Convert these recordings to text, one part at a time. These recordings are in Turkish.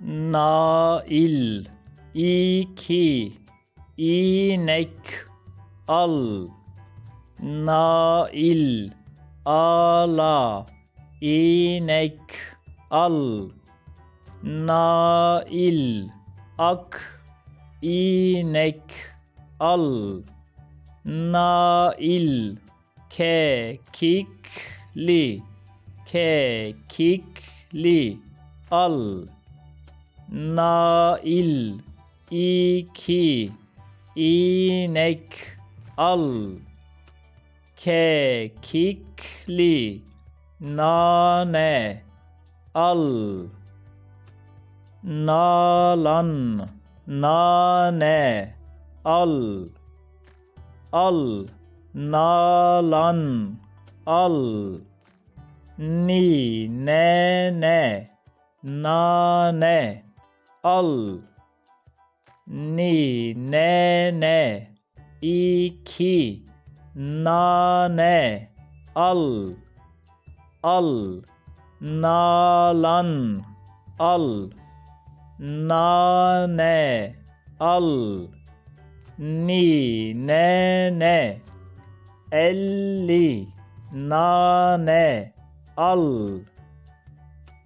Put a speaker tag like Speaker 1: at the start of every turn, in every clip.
Speaker 1: nail. İki. İnek. Al. Nail. Ala. İnek. Al. Nail. Ak. İnek. Al. Nail. Kekikli. Kekikli. Al nail. İki. İnek. Al. Kekikli. Nane. Al. Nalan. Nane. Al. Al. Nalan. Al. Ni. Ne. Ne. Nane al. Ni ne ne. İki. Nane. Al. Al. Nalan. Al. Nane. Al. Ni ne ne. Elli. Nane. Al.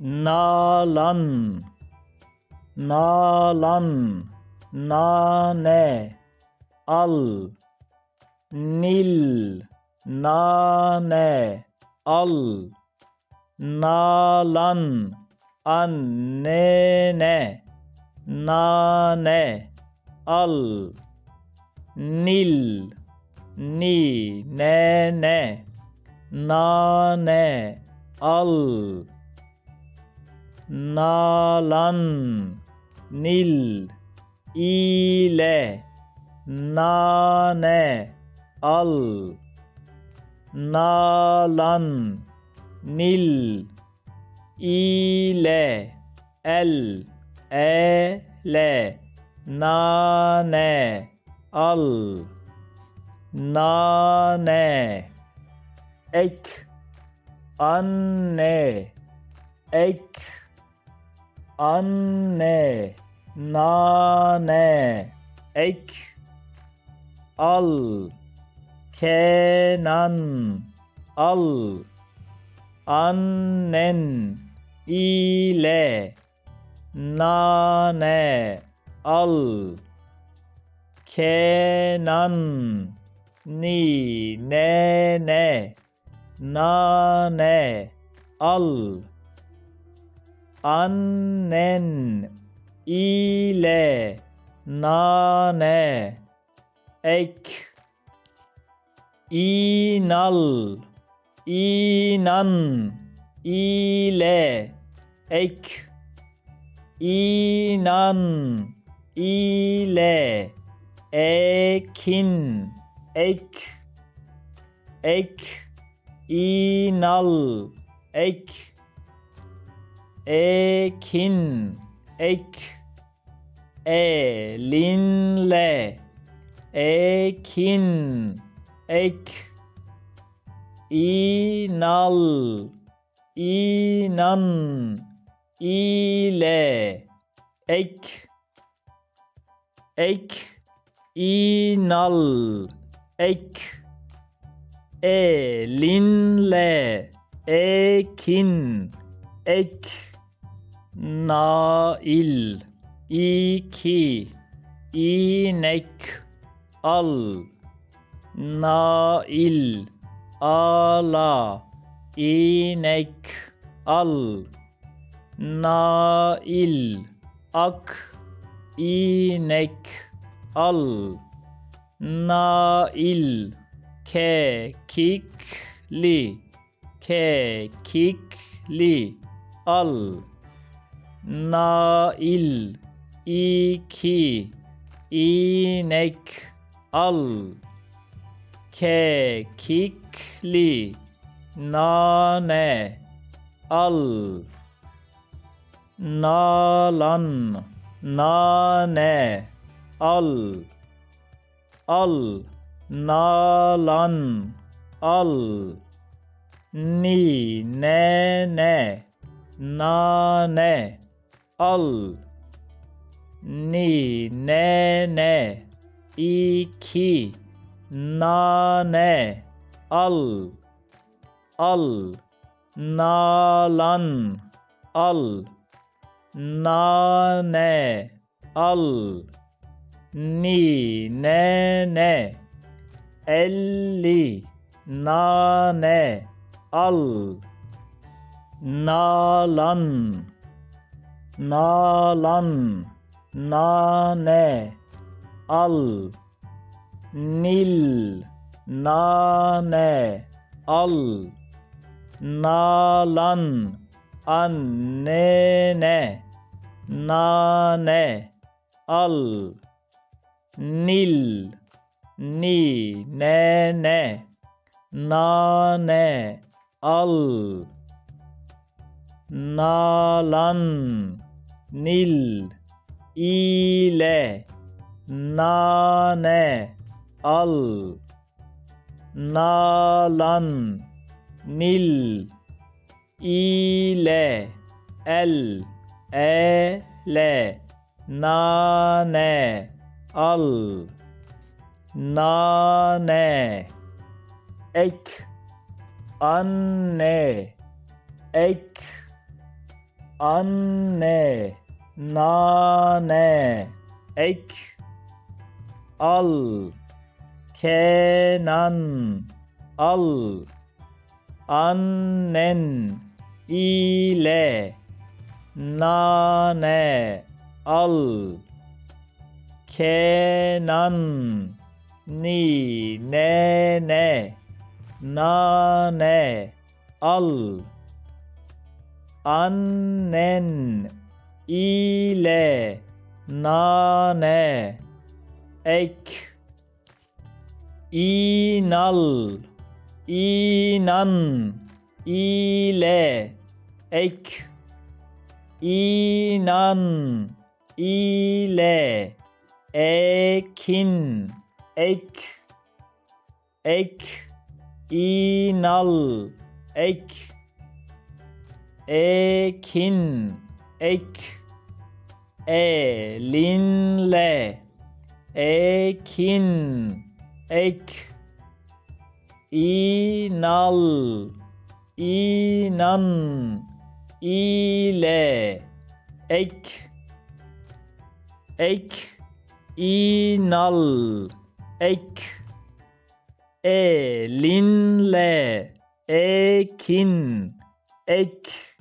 Speaker 1: Nalan nalan nane al nil nane al nalan annene nane al nil ni ne ne nane al nalan nil ile nane al nalan nil ile el ele nane al nane ek anne ek anne nane. Ek. Al. Kenan. Al. Annen. İle. Nane. Al. Kenan. Ni ne ne nane. Al. Annen ile nane. Ek. İnal. İnan. İle. Ek. İnan. İle. Ekin. Ek. Ek. İnal. Ek. Ekin ek elinle. Ekin ek. İnal inan ile. Ek ek. İnal ek. Elinle ekin ek nail. İki. İnek. Al. Nail. Ala inek. Al. Nail. Ak. İnek. Al. Nail. Kekikli. Kekikli. Al nail iki inek al. Kekikli nane al. Nalan nane al. Al nalan al. Ni ne ne nane al. Ni ne ne. İki. Nane. Al. Al. Nalan. Al. Nane. Al. Ni ne ne. Elli. Nane. Al. Nalan nalan nane al nil nane al nalan annene nane al nil ni ne ne nane al nalan nil ile nane al nalan nil ile el ele nane al nane ek anne ek anne nane ek al kenan al annen ile nane al kenan ni ne ne nane al annen ile nane. Ek. İnal. İnan. İle. Ek. İnan. İle. Ekin. Ek. Ek. İnal. Ek ekin ek elinle. Ekin ek inal inan ile. Ek ek inal ek elinle. Ekin ek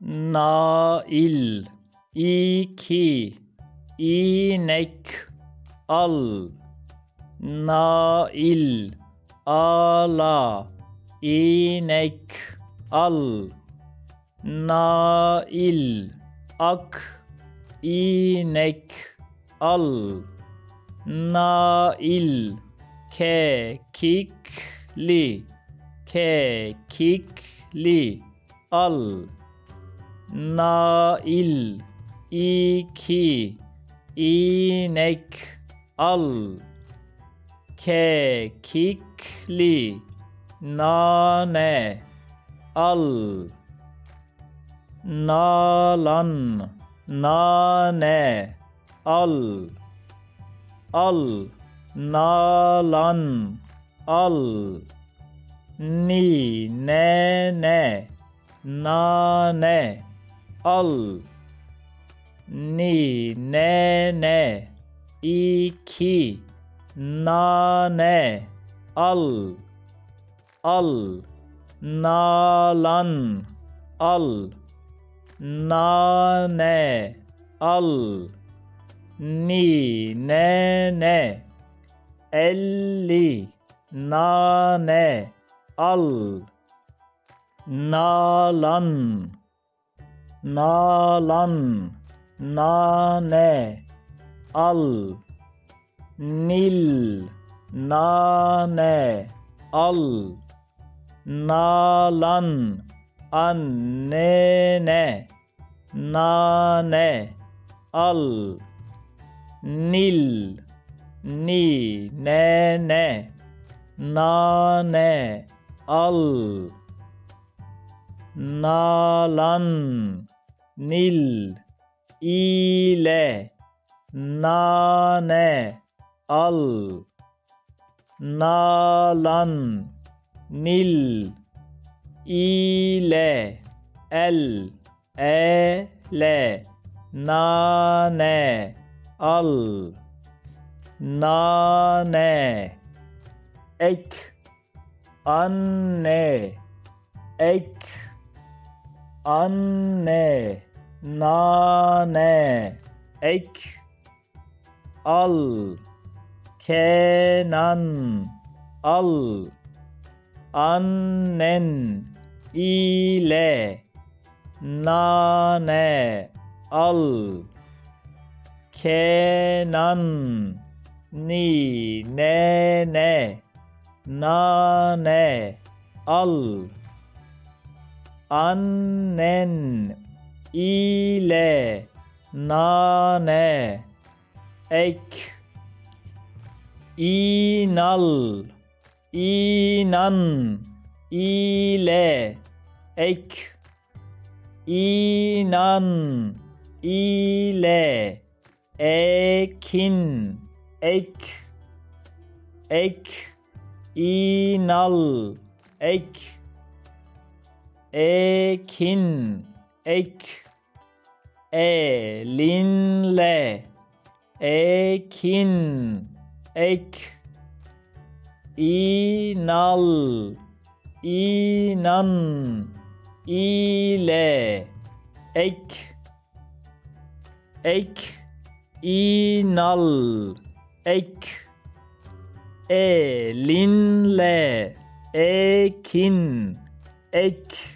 Speaker 1: nail. İki. İnek. Al. Nail. Ala inek. Al. Nail. Ak. İnek. Al. Nail. Kekikli. Kekikli. Al nail iki inek al. Kekikli nane al. Nalan nane al. Al nalan al. Ni ne ne nane al. Ni ne ne. İki. Nane. Al. Al. Nalan. Al. Nane. Al. Ni ne ne. Elli. Nane. Al. Nalan nalan nane al nil nane al nalan annene nane al nil ni ne ne nane al nalan nil ile nane al nalan nil ile el ele nane al nane ek anne ek anne nane ek al kenan al annen ile nane al kenan ni nene nane al annen ile nane. Ek. İnal. İnan. İle. Ek. İnan. İle. Ekin. Ek. Ek. İnal. Ek ekin ek elinle. Ekin ek inal inan ile. Ek ek inal ek elinle. Ekin ek